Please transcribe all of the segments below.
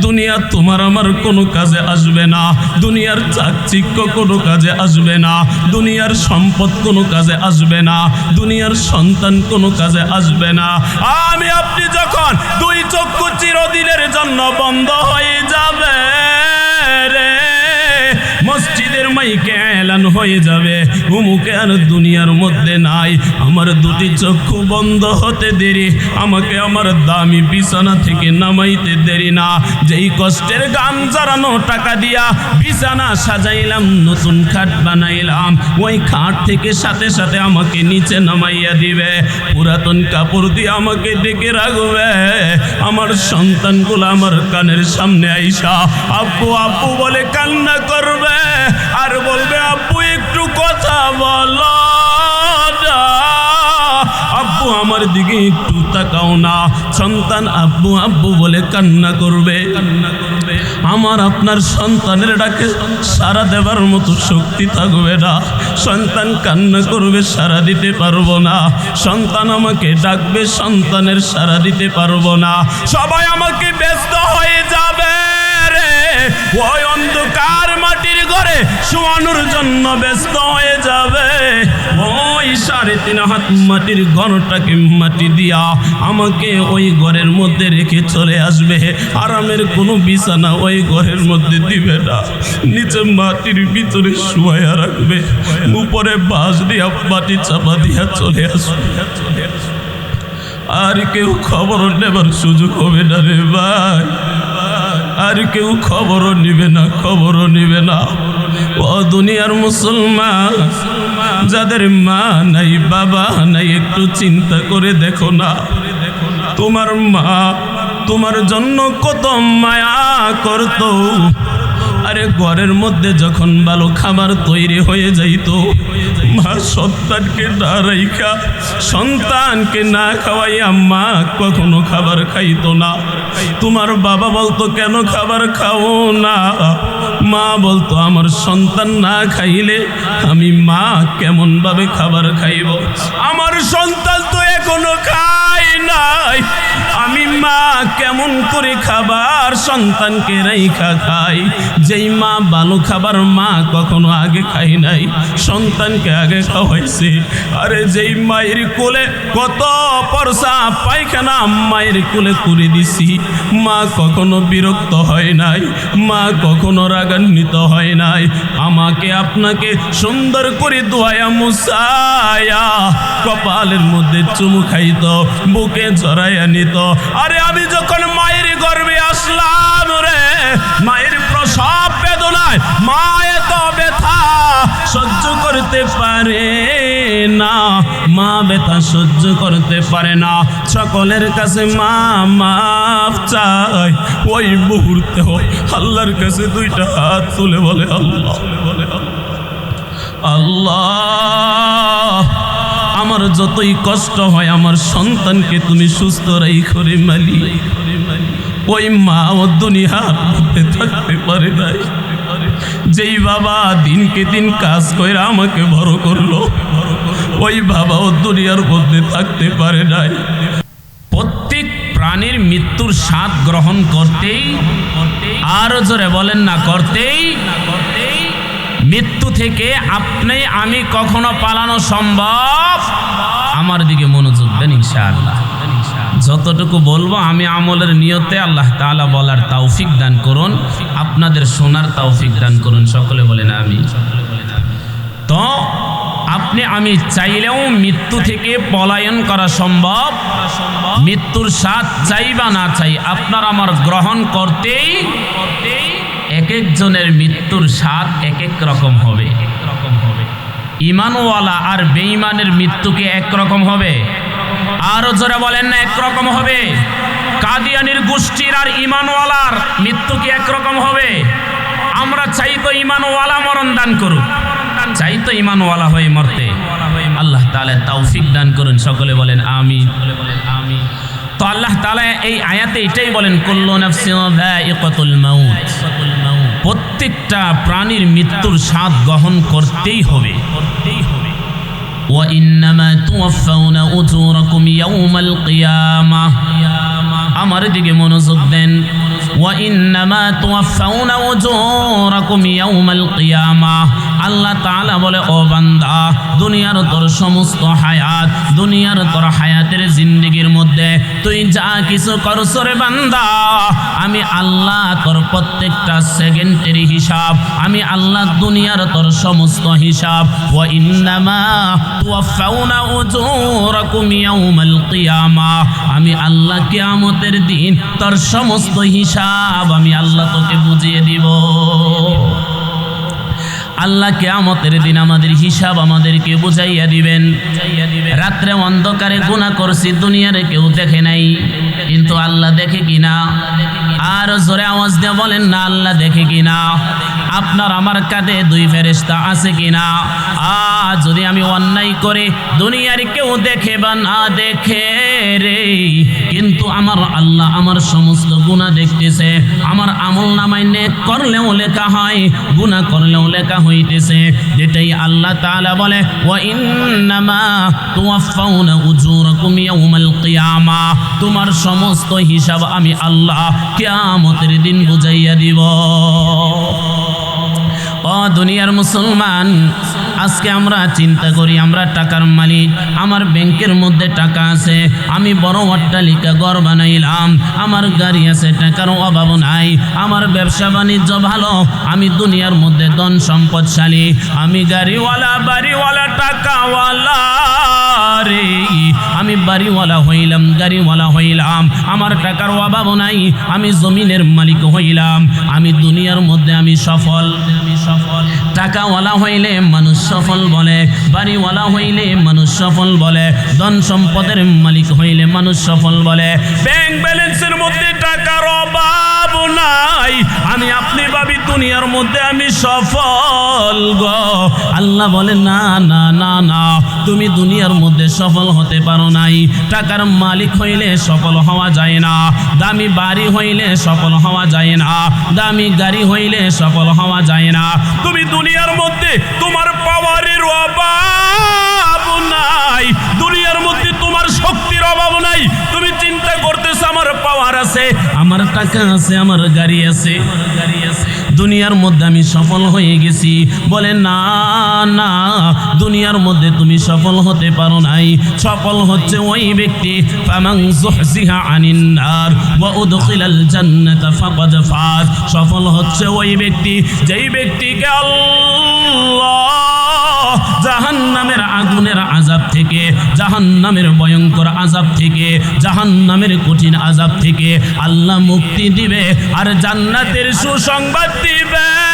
দুনিয়া তোমার আমার কোনো কাজে আসবে না। দুনিয়ার চাকচিক্য কোনো কাজে আসবে না। দুনিয়ার সম্পদ কোনো কাজে আসবে না। দুনিয়ার সন্তান কোনো কাজে আসবে না। আমি আপনি যখন দুই চক্ষু চিরদিনের জন্য বন্ধ হয়ে যাবে মাইকে এলান হয়ে যাবে। উমুকে আর দুনিয়ার মধ্যে নাই। আমার দুটি চক্ষু বন্ধ হতে দেরি। আমাকে আমার দামি বিছানা থেকে নামাইতে দেরি না। যেই কষ্টের গান জারানো টাকা দিয়া বিছানা সাজাইলাম, নতুন খাট বানাইলাম। ওই খাট থেকে সাথে সাথে আমাকে নিচে নামাইয়া দিবে। পুরাতন কাপড় দিয়ে আমাকে ডেকে রাখবে। আমার সন্তানগুলো আমার কানের সামনে আইসা, আপু আপু, বলে কান্না করবে। আর বলবে, আব্বু, একটু কথা বলো আব্বু, আমার দিকে একটু তাকাও না। সন্তান, আব্বু আব্বু বলে কান্না করবে। কান্না করবে আমার, আপনার সন্তানের ডাকে সারা দেবার মতো শক্তি থাকবে না। সন্তান কান্না করবে সারা দিতে পারব না। সন্তান আমাকে ডাকবে, সন্তানের সারা দিতে পারব না। সবাই আমাকে ব্যস্ত হয়ে যাবে ওই অন্ধকার ঘরে শোয়ানোর জন্য ব্যস্ত হয়ে যাবে। ওই সাড়ে তিন হাত মাটির ঘরটাকে মাটি দিয়া আমাকে ওই ঘরের মধ্যে রেখে চলে আসবে। আরামের কোনো বিছানা ওই ঘরের মধ্যে দিবে না। নিচে মাটির ভিতরে শুয়াইয়া রাখবে। উপরে বাঁশ দিয়া, মাটি চাপা দিয়া চলে আসবে। আর কেউ খবর নেবার সুযোগ হবে না রে ভাই। আর কেউ খবরও নিবে না খবরও নিবে না। ও দুনিয়ার মুসলমান, যাদের মা নাই, বাবা নাই, একটু চিন্তা করে দেখো না। তোমার মা তোমার জন্য কত মায়া করতো। আরে ঘরের মধ্যে যখন ভালো খাবার তৈরি হয়ে যাইতো মা সন্তানকে না রাইখা, সন্তানকে না খাওয়াইয়া মা কখনো খাবার খাইতো না। তোমার বাবা বলতো, কেন খাবার খাও না? মা বলতো, আমার সন্তান না খাইলে আমি মা কেমনভাবে খাবার খাইব? আমার সন্তান তো এখনও খাই নাই। আমি মা কেমন করে খাবার সন্তানকে রাইখা খাই? যেই মা ভালো খাবার মা কখনো আগে খাই নাই, সন্তানকে আগে খাওয়াইছে। আরে যেই মায়ের কোলে কত পরসা পায়খানা মায়ের কোলে করে দিছি। মা কখনো বিরক্ত হয় নাই, মা কখনো রাগান্বিত হয় নাই। আমাকে আপনাকে সুন্দর করে দোয়ায়া মুসায়া কপালের মধ্যে চুমু খাইত, বুকে জড়াইয়া নিত আরে আমি যখন মায়ের গর্বে আসলাম রে, মায়ের প্রসব বেদনায় মা এত ব্যথা সহ্য করতে পারে না। মা ব্যথা সহ্য করতে পারে না। সকলের কাছে মা মাফ চাই ওই মুহূর্তে আল্লাহর কাছে দুইটা হাত তুলে বলে, আল্লাহ বলে আল্লাহ আল্লাহ। আমার যতই কষ্ট হয়, আমার সন্তানকে তুমি সুস্থ রাই করে মালি। ওই মা ও দুনিয়ার মধ্যে থাকতে পারে নাই। যেই বাবা দিনকে দিন কাজ করে আমাকে বড় করল, ওই বাবা ও দুনিয়ার মধ্যে থাকতে পারে নাই। প্রত্যেক প্রাণীর মৃত্যুর স্বাদ গ্রহণ করতেই, আরও জোরে বলেন না করতেই না, করতেই মৃত্যু থেকে আপনি, আমি কখনো পালানো সম্ভব? আমার দিকে মনোযোগ দেন ইনশাআল্লাহ। যতটুকু বলব, আমি আমলের নিয়তে আল্লাহ তাআলা বলার তৌফিক দান করুন, আপনাদের শোনার তৌফিক দান করুন, সকলে বলেন আমি তো, আপনি, আমি চাইলেও মৃত্যু থেকে পলায়ন করা সম্ভব, মৃত্যুর স্বাদ চাই বা না চাই, আপনার আমার গ্রহণ করতেই এক একজনের মৃত্যুর স্বাদ এক এক রকম হবে। ইমানওয়ালা আর বেঈমানের মৃত্যু কি একরকম হবে? আরও জোরে বলেন না একরকম হবে। কাদিয়ানির গোষ্ঠীর আর ইমানওয়ালার মৃত্যু কি একরকম হবে? আমরা চাই তো ইমানওয়ালা মরণ দান করুক। চাই তো ইমানওয়ালা হয়ে মরতে। আল্লাহ তাআলা তৌফিক দান করুন, সকলে বলেন আমি তো আল্লাহ তাআলা এই আয়াতে এটাই বলেন, কুল্লু নাফসিন মাউত। প্রত্যেকটা প্রাণীর মৃত্যুর স্বাদ গ্রহণ করতেই হবে করতেই হবে وإنما توفون أجوركم يوم القيامة আমার দিকে মনোযোগ দেন ওয়াইন্নামা তুওয়াফাউনা উজুরাকুম ইয়াউমাল কিয়ামা আল্লাহ তালা বলে, ও বান্দা, দুনিয়ার তোর সমস্ত হায়াত, দুনিয়ার তোর হায়াতের জিন্দেগির মধ্যে তুই যা কিছু করছ রে বান্দা, আমি আল্লাহ তোর প্রত্যেকটা সেকেন্ডের হিসাব, আমি আল্লাহ দুনিয়ার তোর সমস্ত হিসাব ইয়াউমাল কিয়ামা, আমি আল্লাহ কিয়ামতের দিন তোর সমস্ত হিসাব আমি আল্লাহ তোকে বুঝিয়ে দিব। আল্লাহ কেয়ামতের দিন আমাদের হিসাব আমাদেরকে বুঝাইয়া দিবেন। রাত্রে অন্ধকারে গুণা করছি, দুনিয়ার কেউ দেখে নাই। কিন্তু আল্লাহ দেখে কিনা? আর জোরে আওয়াজ দিয়ে বলেন, না, আল্লাহ দেখে কিনা? আপনার আমার কাঁধে দুই ফেরেস্তা আছে কিনা? আ, যদি আমি অন্যায় করে দুনিয়ার কেউ দেখে বা না দেখে রে, কিন্তু আমার আল্লাহ আমার সমস্ত গুণা দেখতেছে। আমার আমল নামায় নেক করলেও লেখা হয় গুণা করলেও লেখা হইতেছে। যেটাই আল্লাহ তাআলা বলে, ওয়া ইন্নামা তুওয়াফাউনা উজুরাকুম ইয়াউমাল কিয়ামা। তোমার সমস্ত হিসাব আমি আল্লাহ কিয়ামতের দিন বুঝাইয়া দিব। ও দুনিয়ার মুসলমান আজকে আমরা চিন্তা করি, আমরা টাকার মালিক, আমার ব্যাংকের মধ্যে টাকা আছে, আমি বড় অট্টালিকা ঘর বানাইলাম, আমার গাড়ি আছে, টাকার অভাব নাই, আমার ব্যবসা বাণিজ্য ভালো, আমি দুনিয়ার মধ্যে ধন সম্পদশালী, আমি গাড়িওয়ালা, বাড়িওয়ালা, টাকাওয়ালা রে আমি বাড়িওয়ালা হইলাম, গাড়িওয়ালা হইলাম। আমার টাকার অভাব নাই, আমি জমিনের মালিক হইলাম। আমি দুনিয়ার মধ্যে আমি সফল। আমি সফল টাকাওয়ালা হইলে মানুষ সফল বলে, বাড়িওয়ালা হইলে মানুষ সফল বলে, ধন সম্পদের মালিক হইলে মানুষ সফল বলে। ব্যাংক ব্যালেন্সের মধ্যে টাকার অভাব। নাই। আমি আপনি ভাবি দুনিয়ার মধ্যে আমি সফল গো। আল্লাহ বলে, না না না না, তুমি দুনিয়ার মধ্যে সফল হতে পারো নাই। টাকার মালিক হইলে সফল হওয়া যায় না। দামি বাড়ি হইলে সফল হওয়া যায় না। দামি গাড়ি হইলে সফল হওয়া যায় না। তুমি দুনিয়ার মধ্যে তোমার পাওয়ারের অভাব নাই। দুনিয়ার মধ্যে তোমার শক্তির অভাব নাই। তুমি আমার পাওয়ার আছে, আমার টাকা আছে, আমার গাড়ি আছে। দুনিয়ার মধ্যে আমি সফল হয়ে গেছি। বলে, না না, দুনিয়ার মধ্যে তুমি সফল হতে পারো নাই। সফল হচ্ছে ওই ব্যক্তি সফল হচ্ছে ওই ব্যক্তি, যেই ব্যক্তিকে আল্লাহ জাহান্নামের আগুনের আজাব থেকে, জাহান্নামের ভয়ঙ্কর আজাব থেকে, জাহান্নামের কঠিন আজাব থেকে আল্লাহ মুক্তি দিবে আর জান্নাতের সুসংবাদ দিবে।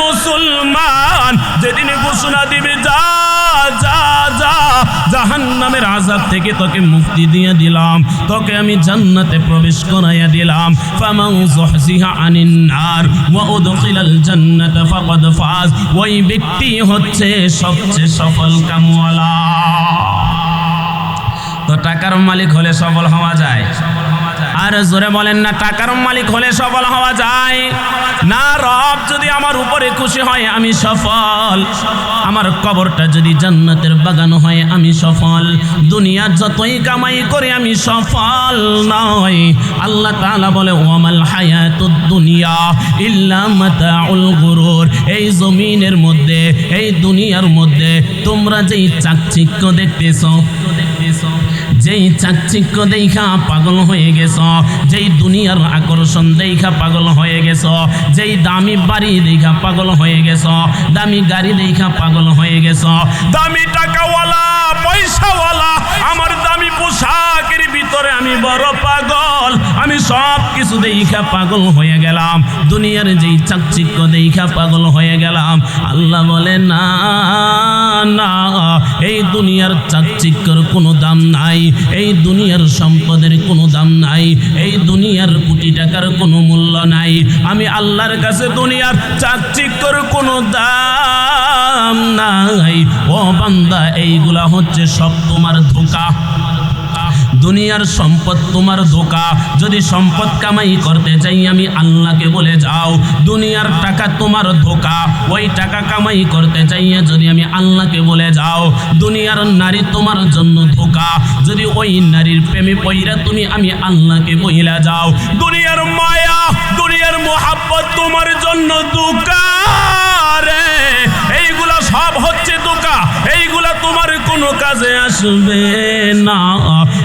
মুসলমান, যেদিন ঘোষণা দিবে, যা যা যা, জাহান্নামের আজাব থেকে তোকে মুক্তি দিয়ে দিলাম, তোকে আমি জান্নাতে প্রবেশ করাইয়া দিলাম। ফামাউ যুহজিহা আনিন নার, ওয়া উদখিলাল ফাকাদ ফাজ, ওই ব্যক্তি হচ্ছে সবচেয়ে সফল কামওয়ালা। তো টাকার মালিক হলে সফল হওয়া যায়। আর জোরে বলেন না, টাকার মালিক হলে সফল হওয়া যায়। না, রব যদি আমার উপরে খুশি হয়, আমি সফল। আমার কবরটা যদি জান্নাতের বাগান হয়, আমি সফল। দুনিয়ার যতই কামাই করে, আমি সফল নয় আল্লাহ তাআলা বলে, ওয়ামাল হায়াতুদ দুনিয়া ইল্লা মাতাউল গুরুর। এই জমিনের মধ্যে, এই দুনিয়ার মধ্যে তোমরা যেই চাকচিক্য দেখতেছো যেই চাকচিক্য দেখা পাগল হয়ে গেছ, যেই দুনিয়ার আকর্ষণ দেখা পাগল হয়ে গেছ, যেই দামি বাড়ি দেখা পাগল হয়ে গেছ, দামি গাড়ি দেখা পাগল হয়ে গেছ, দামি টাকাওয়ালা, পয়সাওয়ালা আমি বড় পাগল, আমি সব কিছু দেখা পাগল হয়ে গেলাম। দুনিয়ার যেই চাকচিক্য দেখা পাগল হয়ে গেলাম। আল্লাহ বলে, না না, এই দুনিয়ার চাকচিক্যর কোনো দাম নাই, এই দুনিয়ার সম্পদের কোনো দাম নাই, এই দুনিয়ার কোটি টাকার কোনো মূল্য নাই। আমি আল্লাহর কাছে দুনিয়ার চাকচিক্যর কোনো দাম নাই। ও বান্দা, এইগুলা হচ্ছে সব তোমার ধোকা। দুনিয়ার সম্পদ তোমার ধোকা। যদি সম্পদ কামাই করতে চাই, আমি আল্লাহকে বলে যাও, দুনিয়ার টাকা তোমার ধোকা। ওই টাকা কামাই করতে চাইয়ে যদি আমি আল্লাহকে বলে যাও, দুনিয়ার নারী তোমার জন্য ধোকা। যদি ওই নারীর প্রেমে পইরা তুমি, আমি আল্লাহকে বইলা যাও। দুনিয়ার মায়া, দুনিয়ার মোহাব্বত তোমার জন্য দুকারে এইগুলা সব হচ্ছে দোকা। এইগুলা তোমার কোনো কাজে আসবে না।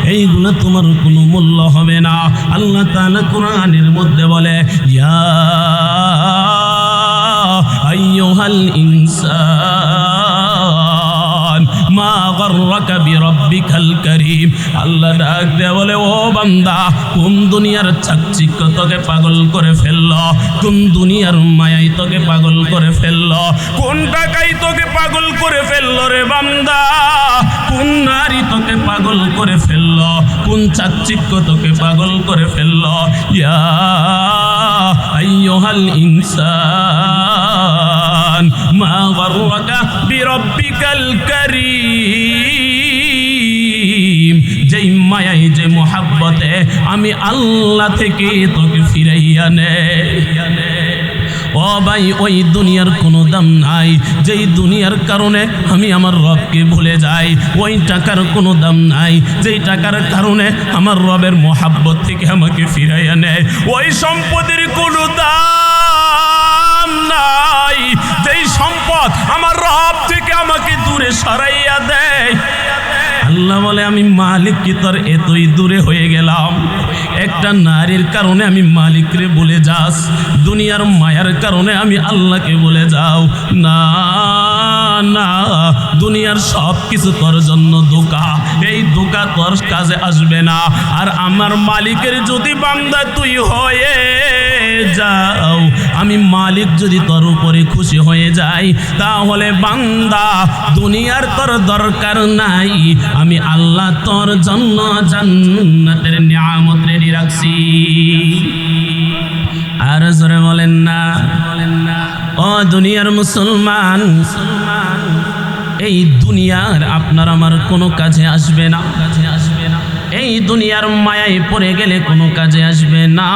এইগুলা তোমার কোনো মূল্য হবে না। আল্লাহ তাআলা কোরআনের মধ্যে বলে, ইয়া বিরাব্বিকাল কারীম। আল্লাহ ডাক দেয়া বলে, ও বান্দা, কোন দুনিয়ার চাকচিক্য তোকে পাগল করে ফেলল? কোন দুনিয়ার মায়াই তোকে পাগল করে ফেলল? কোন টাকাই তোকে পাগল করে ফেলল রে বান্দা? কোন নারী তোকে পাগল করে ফেলল? কোন চাকচিক্য তোকে পাগল করে ফেলল? ইয়া আইয়ুহাল ইনসান, মা গররাকা বিরাব্বিকাল কারীম। মায়াই যে মোহাব্বতে আমি আল্লাহ থেকে তোকে ফিরাইয়া নে। ও ভাই, ওই দুনিয়ার কোনো দাম নাই। যেই দুনিয়ার কারণে আমি আমার রবকে ভুলে যাই, ওই টাকার কোনো দাম নাই। যেই টাকার কারণে আমার রবের মোহাব্বত থেকে আমাকে ফিরাইয়া নেয় ওই সম্পদের কোনো দাম নাই। যেই সম্পদ আমার রব থেকে আমাকে দূরে সরাইয়া দেয় আল্লাহ বলে, আমি মালিক কি তোর? এতই দূরে হয়ে গেলাম। একটা নারীর কারণে আমি মালিকরে বলে যাস, দুনিয়ার মায়ার কারণে আমি আল্লাহকে বলে যাও। না। না, দুনিয়ার সব কিছু তোর জন্য ধোকা। এই ধোকা তোর কাজে আসবে না। আর আমার মালিকের যদি বান্দা তুই হয়ে যাও, আমি মালিক যদি তোর উপরে খুশি হয়ে যাই, তাহলে বান্দা, দুনিয়ার তোর দরকার নাই। আমি আল্লাহ তোর জন্য জান্নাতের নিয়ামত রেডি রাখছি। দুনিয়ার মুসলমান, এই দুনিয়ার আপনার আমার কোনো কাজে আসবে না। কাজে আসবে না এই দুনিয়ার মায়ায় পড়ে গেলে কোনো কাজে আসবে না।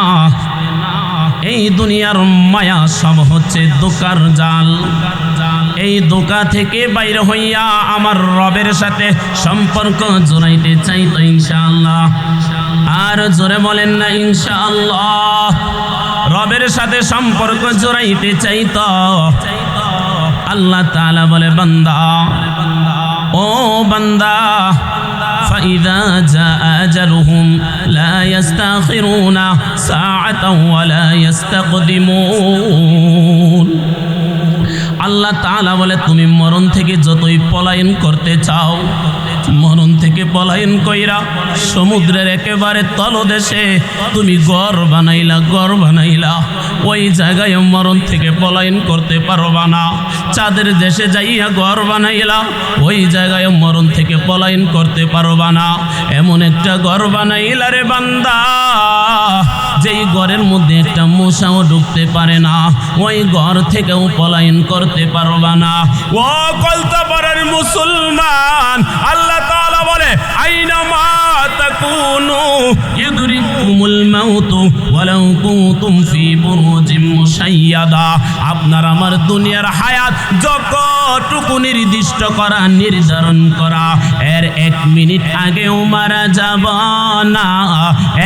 এই দুনিয়ার মায়া সব হচ্ছে দোকার জাল। এই দোকা থেকে বাইরে হইয়া আমার রবের সাথে সম্পর্ক জোড়াইতে চাই তো ইনশাআল্লাহ। আর জোরে বলেন না ইনশাআল্লাহ। রবের সাথে সম্পর্ক জোড়াইতে চাই তো আল্লাহ তাআলা বলে বান্দা ও বান্দা فإذا جاء أجلهم لا يستأخرون ساعة ولا يستقدمون আল্লাহ তাআলা বলে তুমি মরণ থেকে যতই পলায়ন করতে চাও মরণ থেকে পলায়ন কইরা সমুদ্রের একেবারে তলদেশে তুমি ঘর বানাইলা ঘর বানাইলা। ওই জায়গায় মরণ থেকে পলায়ন করতে পারবা না। চাঁদের দেশে যাইয়া ঘর বানাইলা, ওই জায়গায় মরণ থেকে পলায়ন করতে পারবা না। এমন একটা ঘর বানাইলা রে বান্দা। যেই ঘরের মধ্যে একটা মশাও ঢুকতে পারে না, ওই ঘর থেকেও পলায়ন করতে পারবা না। ও কলতাপাড়ার মুসলমান, আল্লাহ বলে, আইনা মা তাকুনু, ইদরিকুমুল মাউতু ওয়ালাউ কুনতুম ফি বুরুজিম মুশাইয়াদা। আপনার আমার দুনিয়ার হায়াত যতটুকু নির্দিষ্ট করা, নির্ধারণ করা। এর এক মিনিট আগেও মারা যাব না,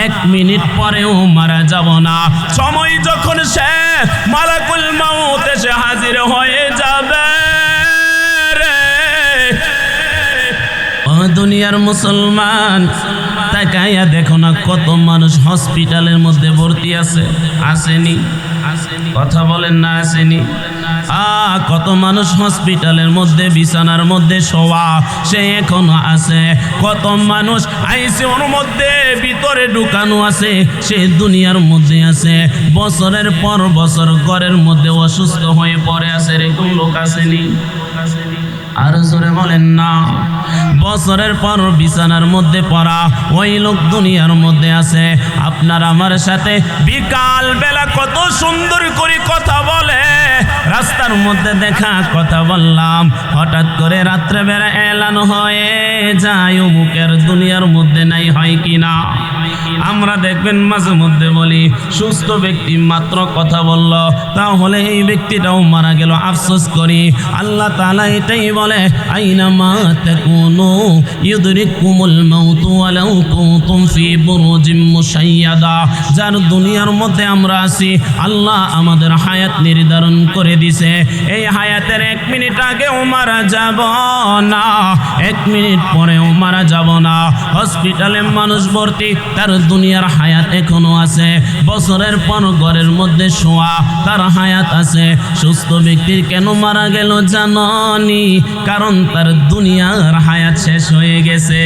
এক মিনিট পরেও মারা যাব না। সময় যখন শেষ, মালাকুল মাউত এসে হাজির হয়ে যাবে দুনিয়ার মুসলমান তাকাইয়া দেখো না কত মানুষ হসপিটালের মধ্যে ভর্তি আছে, আসেনি। কথা বলেন না, আসেনি। কত মানুষ হসপিটালের মধ্যে, বিছানার মধ্যে শোয়া, সে এখনও আছে। কত মানুষ আইসিওর মধ্যে, ভিতরে ঢুকানো আছে, সে দুনিয়ার মধ্যে আছে। বছরের পর বছর ঘরের মধ্যে অসুস্থ হয়ে পড়ে আছে, এরকম লোক আসেনি। আর জোরে বলেন না। বছরের পর বিছানার মধ্যে পড়া, ওই লোক দুনিয়ার মধ্যে আছে। আপনার আমার সাথে বিকাল বেলা কত সুন্দর করে কথা বলে। রাস্তার মধ্যে দেখা কথা বললাম। হঠাৎ করে রাত্রে বেলা এলান হয়ে যায়, অমুকের দুনিয়ার মধ্যে নাই হয় কিনা? আমরা দেখবেন মাঝে মধ্যে বলি, সুস্থ ব্যক্তি মাত্র কথা বলল, তাহলে এই ব্যক্তিটাও মারা গেল, আফসোস করি। আল্লাহ তালা এটাই বলে, আইনা মা তাকুনু ইউদরিকুমুল মাউতু ওয়ালাউ কুনতুম ফি বুরুজিম মুশাইয়াদা। যার দুনিয়ার মধ্যে আমরা আছি, আল্লাহ আমাদের হায়াত নির্ধারণ করে দিছে। এই হায়াতের এক মিনিট আগেও মারা যাব না। এক মিনিট পরেও মারা যাব না। হসপিটালে মানুষ ভর্তি, তার দুনিয়ার হায়াত এখনও আছে। বছরের পর ঘরের মধ্যে শোয়া, তার হায়াত আছে। সুস্থ ব্যক্তির কেন মারা গেল জাননি? কারণ তার দুনিয়ার হায়াত শেষ হয়ে গেছে।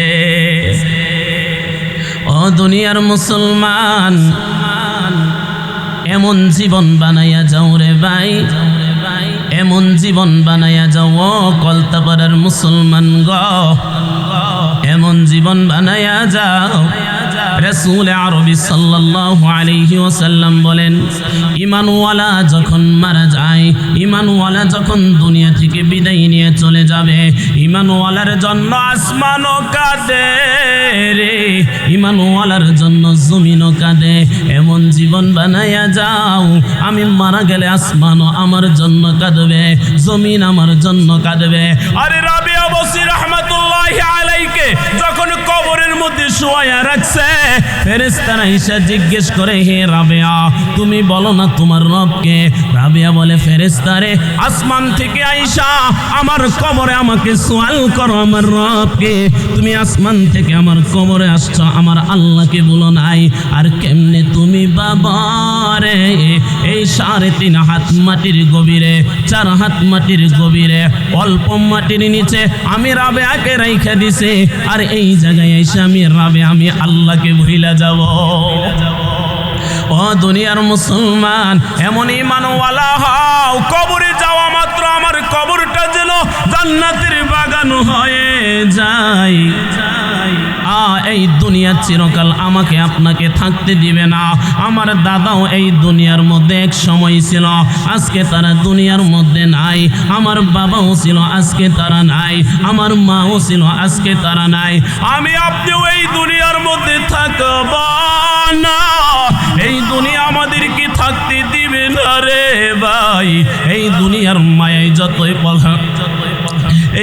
ও দুনিয়ার মুসলমান, এমন জীবন বানাইয়া যাও রে ভাই। এমন জীবন বানাইয়া যাও কলতাপাড়ার মুসলমান গ। এমন জীবন বানাইয়া যাও। রসুল আরবি সাল্লাল্লাহু আলাইহি ওয়াসাল্লাম বলেন ইমানওয়ালা যখন মারা যায় ইমানওয়ালা যখন দুনিয়া থেকে বিদায় নিয়ে চলে যাবে ইমানওয়ালার জন্য আসমানও কাঁদে রে ইমানওয়ালার জন্য জমিনও কাঁদে, এমন জীবন বানাইয়া যাও, আমি মারা গেলে আসমানও আমার জন্য কাঁদবে, জমিন আমার জন্য কাঁদবে। আরে রাবিয়া বসি রহমতুল্লাহ আলাইকে, যখন শোয়া রাখছে। ফেরেস্তারা হিসা জিজ্ঞেস করে হে রাবেয়া তুমি বলো না তোমার রবকে রাবেয়া বলে ফেরেস্তারে আসমান থেকে আইসা আমার কবরে আমাকে সোয়াল করো আমার রবকে। তুমি আসমান থেকে আমার কবরে আসছো, আমার আল্লাহকে বলো নাই। আর কেমনে তুমি বাবারে এই সাড়ে তিন হাত মাটির গভীরে, চার হাত মাটির গভীরে, অল্প মাটির নিচে আমি রাবেয়াকে রাইখা দিছে। আর এই জায়গায় এসে আমি রাবে আমি আল্লাহকে ভুইলা যাব। ও দুনিয়ার মুসলমান, এমন ইমানওয়ালা হও, কবরে যাওয়া মাত্র আমার কবরটা যেন জান্নাতের বাগান হয়ে আ, এই দুনিয়া চিরকাল আমাকে, আপনাকে থাকতে দিবে না। আমার দাদাও এই দুনিয়ার মধ্যে এক সময় ছিল, আজকে তারা দুনিয়ার মধ্যে নাই। আমার বাবাও ছিল, আজকে তারা নাই। আমার মাও ছিল, আজকে তারা নাই। আমি আপনিও এই দুনিয়ার মধ্যে থাকব না। থাকতে দিবে না রে ভাই। এই দুনিয়ার মায়ায় যতই বলা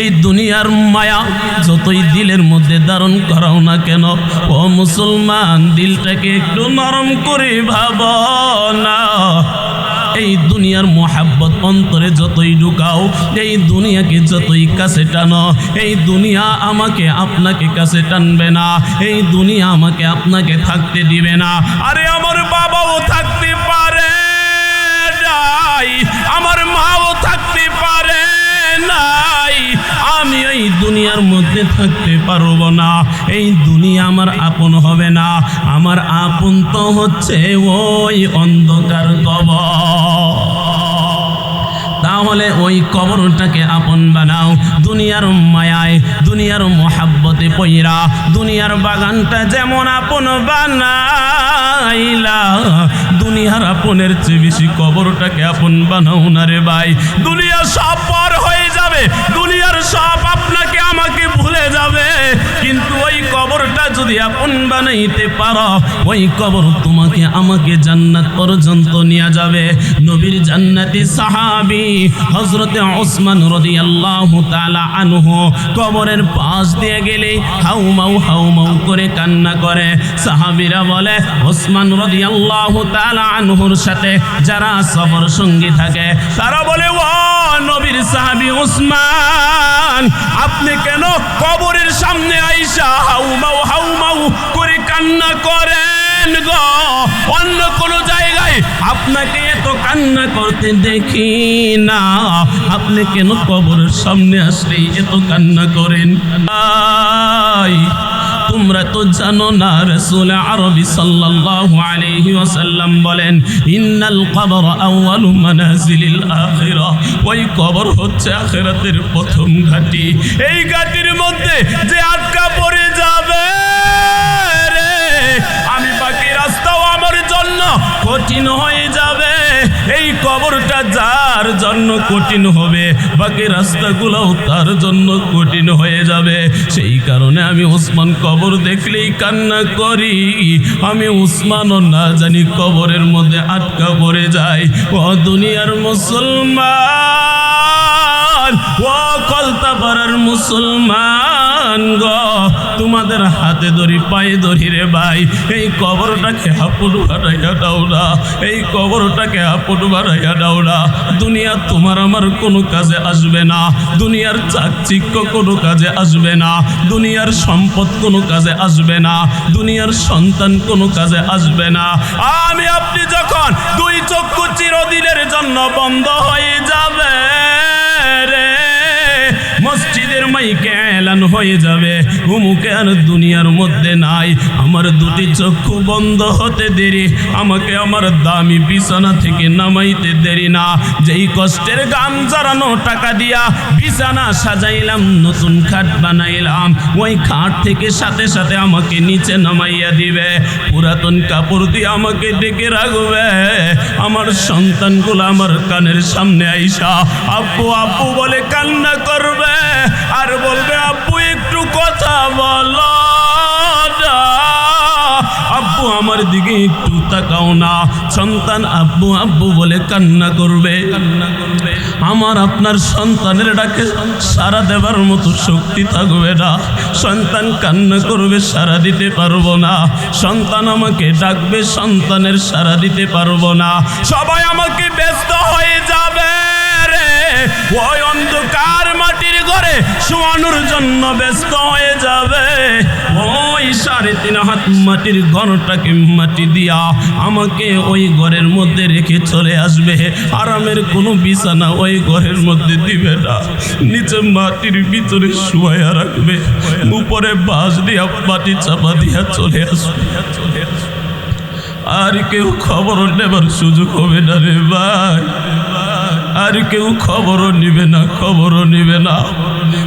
এই দুনিয়ার মায়া যতই দিলের মধ্যে ধারণ করাও না কেন, ও মুসলমান, দিলটাকে একটু নরম করে ভাব না। এই দুনিয়ার মোহাব্বত অন্তরে যতই ঢুকাও, এই দুনিয়াকে যতই কাছে টানো, এই দুনিয়া আমাকে আপনাকে কাছে টানবে না, এই দুনিয়া আমাকে আপনাকে থাকতে দিবে না। আরে আমার বাবাও থাকতে নাই, আমার মাও থাকতে পারে নাই। আমি এই দুনিয়ার মধ্যে থাকতে পারব না, এই দুনিয়া আমার আপন হবে না। আমার আপন তো হচ্ছে ওই অন্ধকার কবর। তাহলে ওই কবরটাকে আপন বানাও। দুনিয়ার মায়ায়, দুনিয়ার মোহাব্বতে পইরা, দুনিয়ার বাগানটা যেমন আপন বানাইলা। দুনিয়ার আপনের চেয়ে বেশি কবরটাকে আপন বানাও না রে ভাই। দুনিয়া সব পর হয়ে যাবে, দুনিয়ার সব আপনাকে আমাকে ভুলে যাবে। কিন্তু ওই কবরটা যদি আপন বানাইতে পারো, ওই কবর তোমাকে আমাকে জান্নাত পর্যন্ত নিয়ে যাবে। নবীর জান্নাতি সাহাবি হজরতে ওসমান রাদিয়াল্লাহু তাআলা আনহু কবরের পাশ দিয়ে গেলে হাউমাউ হাউমাউ করে কান্না করে। সাহাবীরা বলে, ওসমান রাদিয়াল্লাহু তাআলা আনহুর সাথে যারা সফর সঙ্গী থাকে, তারা বলে ও নবীর সাহাবি উসমান। আপনি কেন কবরের সামনে আইসা হাউমাউ হাউমাউ করে কান্না করেন? গো, অন্য কোন জায়গায় আপনাকে এত কান্না করতে দেখি না। আপনি কেন কবরের সামনে আসলেই এত কান্না করেন? তোমরা তো জানো না, রসুল আরবি সাল্লাল্লাহু আলাইহি ওয়াসাল্লাম বলেন, ইন্নাল কবর আউয়ালু মানাজিলিল আখিরা ওই কবর হচ্ছে আখিরাতের প্রথম ঘাটি। এই ঘাটির মধ্যে যে আটকা পড়ে যাবে কঠিন হয়ে যাবে। এই কবরটা যার জন্য কঠিন হবে, বাকি রাস্তাগুলোও তার জন্য কঠিন হয়ে যাবে। সেই কারণে আমি ওসমান কবর দেখলেই কান্না করি। আমি উসমানও না জানি কবরের মধ্যে আটকা পড়ে যায় ও দুনিয়ার মুসলমান, ও কলতা কলতাপাড়ার মুসলমান গ, তোমাদের হাতে ধরি, পায়ে ধরি রে ভাই। এই কবরটাকে হাপুট বাড়াইয়া দাও না। এই কবরটাকে হাপুট বাড়াইয়া দাও দুনিয়া তোমার, আমার কোনো কাজে আসবে না। দুনিয়ার চাকচিক্য কোনো কাজে আসবে না। দুনিয়ার সম্পদ কোনো কাজে আসবে না। দুনিয়ার সন্তান কোনো কাজে আসবে না। আমি, আপনি যখন দুই চক্ষু চিরদিনের জন্য বন্ধ হয়ে যাবে রে, মসজিদের মাইকে এলান হয়ে যাবে। উমুকে আর দুনিয়ার মধ্যে নাই? আমার দুটি চক্ষু বন্ধ হতে দেরি। আমাকে আমার দামি বিছানা থেকে নামাইতে দেরি না। যেই কষ্টের গান জড়ানো টাকা দিয়া বিছানা সাজাইলাম, নতুন খাট বানাইলাম। ওই খাট থেকে সাথে সাথে আমাকে নিচে নামাইয়া দিবে। পুরাতন কাপড় দিয়ে আমাকে ডেকে রাখবে। আমার সন্তানগুলো আমার কানের সামনে আইসা, আপু আপু, বলে কান্না করবে। আর বলবে একটু কথা আব্বু আমার দিকে একটু তাকাও না। সন্তান আব্বু আব্বু বলে কান্না করবে। কান্না করবে আমার আপনার সন্তানের ডাকে সারা দেবার মতো শক্তি থাকবে না। সন্তান কান্না করবে সারা দিতে পারব না। সন্তান আমাকে ডাকবে, সন্তানের সারা দিতে পারব না। সবাই আমাকে ব্যস্ত হয়ে যাবে ওই অন্ধকার ঘরে শোয়ানোর জন্য ব্যস্ত হয়ে যাবে। ওই সাড়ে তিন হাত মাটির ঘরটাকে মাটি দিয়া আমাকে ওই ঘরের মধ্যে রেখে চলে আসবে। আরামের কোনো বিছানা ওই ঘরের মধ্যে দিবে না। নিচে মাটির ভিতরে শুয়াইয়া রাখবে। উপরে বাঁশ দিয়া মাটি চাপা দিয়া চলে চলে আসবে। আর কেউ খবর নেবার সুযোগ হবে না রে ভাই। আর কেউ খবরও নিবে না খবরও নিবে না।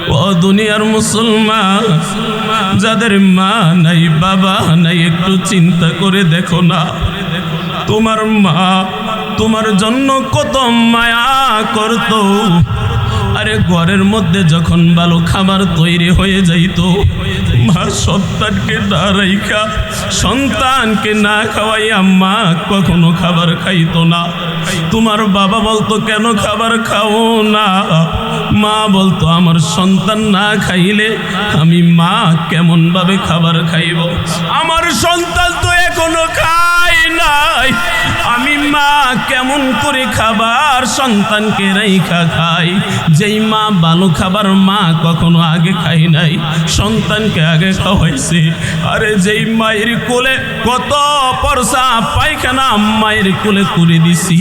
ও দুনিয়ার মুসলমান, যাদের মা নাই, বাবা নাই, একটু চিন্তা করে দেখো না। তোমার মা তোমার জন্য কত মায়া করতো। আরে ঘরের মধ্যে যখন ভালো খাবার তৈরি হয়ে যাইতো মা সন্তানকে না সন্তানকে না খাওয়াইয়া মা কখনো খাবার খাইতো না। তোমার বাবা বলতো, কেন খাবার খাও না? মা বলতো, আমার সন্তান না খাইলে আমি মা কেমনভাবে খাবার খাইব? আমার সন্তান তো এখনও খাই নাই। আমি মা কেমন করে খাবার সন্তানকে রাইখা খাই? যেই মা ভালো খাবার মা কখনো আগে খাই নাই, সন্তানকে আগে খাওয়াইছে। আরে যেই মায়ের কোলে কত পরসা পায়খানা মায়ের কোলে করে দিছি।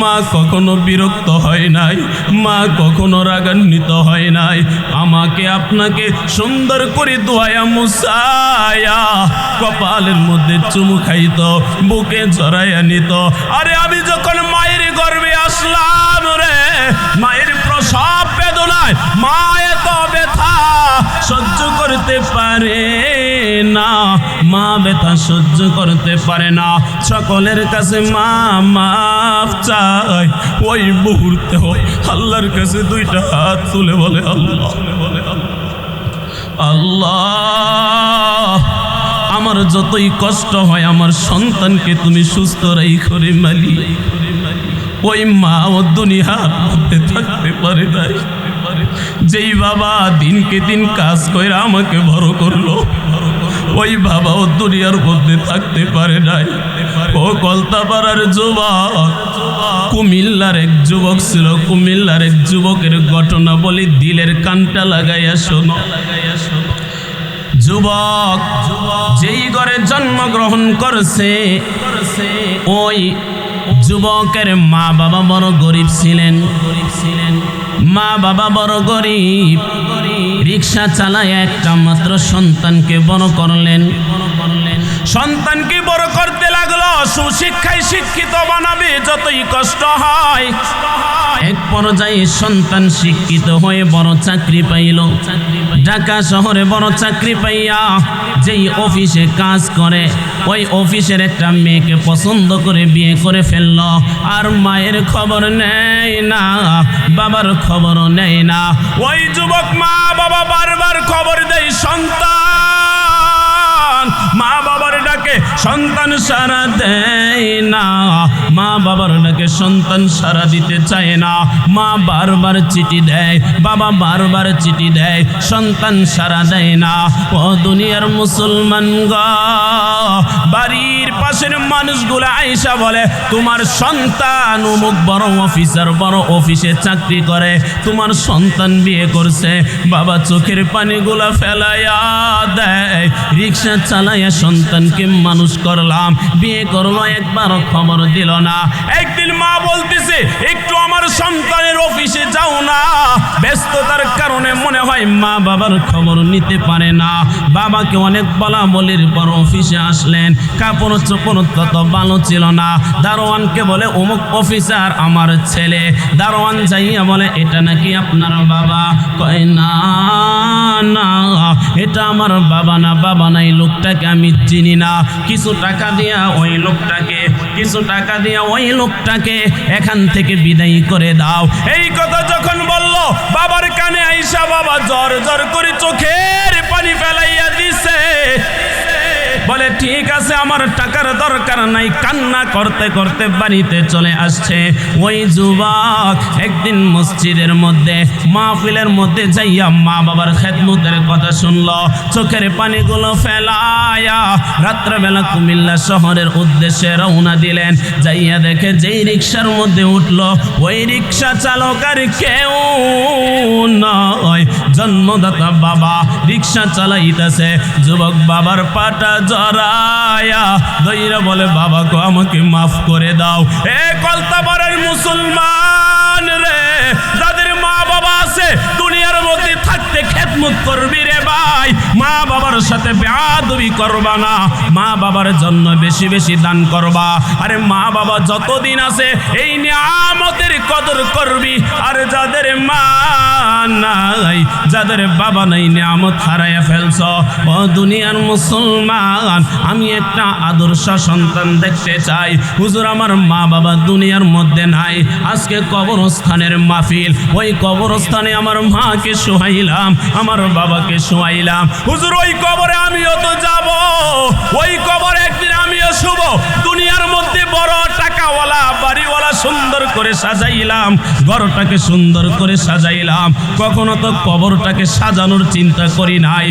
মা কখনো বিরক্ত হয় নাই, মা কখনো রাগান্বিত হয় নাই। আমাকে আপনাকে সুন্দর করে দোয়ায়া মুসায়া কপালের মধ্যে চুমু খাইত বুকে জড়াইয়া নিত। আরে আমি যখন মায়ের গর্বে আসলাম রে, মায়ের প্রসব বেদনায়, মা এত ব্যথা সহ্য করতে পারে না। মা ব্যথা সহ্য করতে পারে না। সকলের কাছে মা মাফ চায়। ওই মুহূর্তে আল্লাহর কাছে দুইটা হাত তুলে বলে, আল্লাহ বলে আল্লাহ আমার যতই কষ্ট হয়, আমার সন্তানকে তুমি সুস্থ রাইখো রে মালি। ওই মা ও দুনিয়ার মধ্যে থাকতে পারে নাই যেই বাবা দিনকে দিন কাজ করে আমাকে বড় করল, ওই বাবা ও দুনিয়ার মধ্যে থাকতে পারে নাই। ও কলতাপাড়ার যুবক, কুমিল্লার এক যুবক ছিল। কুমিল্লার এক যুবকের ঘটনা বলি দিলের কানটা লাগাইয়া শোনো লাগাইয়া শোনো। যুবক, যেই ঘরে জন্মগ্রহণ করছে, ওই যুবকের মা বাবা বড় গরিব ছিলেন। মা বাবা বড় গরিব, রিক্সা চালায় একটা মাত্র সন্তানকে বড় করলেন। সন্তানকে বড় করতে লাগল, সুশিক্ষায় শিক্ষিত বানাবে, যতই কষ্ট হয়। এক পর্যায়ে সন্তান শিক্ষিত হয়ে বড় চাকরি পাইল। ঢাকা শহরে বড় চাকরি পাইয়া যেই অফিসে কাজ করে, ওই অফিসের একটা মেয়েকে পছন্দ করে বিয়ে করে ফেলল। আর মায়ের খবর নেয় না, বাবার খবরও নেয় না। ওই যুবক মা বাবা বারবার খবর দেয়, সন্তান মা বাবার ডাকে সন্তান সারা দেয় না। মা বাবার ডাকে সন্তান সারা দিতে চায় না। মা বারবার চিঠি দেয়, বাবা বারবার চিঠি দেয়, সন্তান সারা দেয় না। ও দুনিয়ার মুসলমান বাড়ির পাশের মানুষগুলো আইসা বলে, তোমার সন্তান অমুক বড় অফিসার, বড় অফিসে চাকরি করে, তোমার সন্তান বিয়ে করছে। বাবা চোখের পানিগুলা ফেলাইয়া দেয়, রিক্সা চালাইয়া সন্তানকে মানুষ করলাম। বিয়ে করল একবারও খবর দিল না। একদিন মা বলতেছে, একটু আমার সন্তানের অফিসে যাও না। ব্যস্ততার কারণে মনে হয় মা বাবার খবর নিতে পারে না। বাবাকে অনেক বলা বলির পর অফিসে আসলেন। কাপড় চোপড় তত ভালো ছিল না। দারোয়ানকে বলে, অমুক অফিসার আমার ছেলে। দারোয়ান যাইয়া বলে, এটা নাকি আপনার বাবা? কয়, না না, এটা আমার বাবা না। বাবা নাই, লোকটাকে আমি চিনি না। কিছু টাকা দিয়া ওই লোকটাকে, কিছু টাকা দিয়া ওই লোকটাকে এখান থেকে বিদায়ী করে দাও। এই কথা যখন বলল, বাবার কানে আইসা বাবা জ্বর জ্বর করে চোখের পানি ফেলাইয়া দিছে। বলে, ঠিক আছে, আমার টাকার দরকার নাই। কান্না করতে করতে বাড়িতে চলে আসছে। ওই যুবক একদিন মসজিদের মধ্যে, মাহফিলের মধ্যে যাইয়া মা বাবার খেদমতের কথা শুনল। চোখের পানিগুলো ফেলায়া রাত্রেবেলা কুমিল্লা শহরের উদ্দেশ্যে রওনা দিলেন। যাইয়া দেখে যেই রিক্সার মধ্যে উঠল, ওই রিক্সা চালক আর কেউ নয়। জন্মদাতা বাবা রিক্সা চালাইতেছে। যুবক বাবার পাটা জড়ায়া দইরা বলে বাবা গো আমাকে মাফ করে দাও। এ কলতাবারের মুসলমান! সাথে বেয়াদবি করবা না। মা বাবার জন্য বেশি বেশি দান করবা। আরে মা বাবা যতদিন আছে এই নিয়ামতের কদর করবি। আর যাদের মা নাই, যাদের বাবা নাই, নিয়ামত হারাইয়া ফেলছ। ও দুনিয়ার মুসলমান, আমি একটা আদর্শ সন্তান দেখতে চাই। হুজুর, আমার মা বাবা দুনিয়ার মধ্যে নাই। আজকে কবরস্থানের মাহফিল, ওই কবরস্থানে আমার মাকে শোয়াইলাম, আমার বাবাকে শোয়াইলাম। হুজুর, ওই কবরে আমিও তো যাব। ওই কবরে একদিন আমিও শুভ দুনিয়ার মধ্যে বড় টাকাওয়ালা, বাড়িওয়ালা সুন্দর করে সাজাইলাম, ঘরটাকে সুন্দর করে সাজাইলাম। কখনো তো কবরটাকে সাজানোর চিন্তা করি নাই।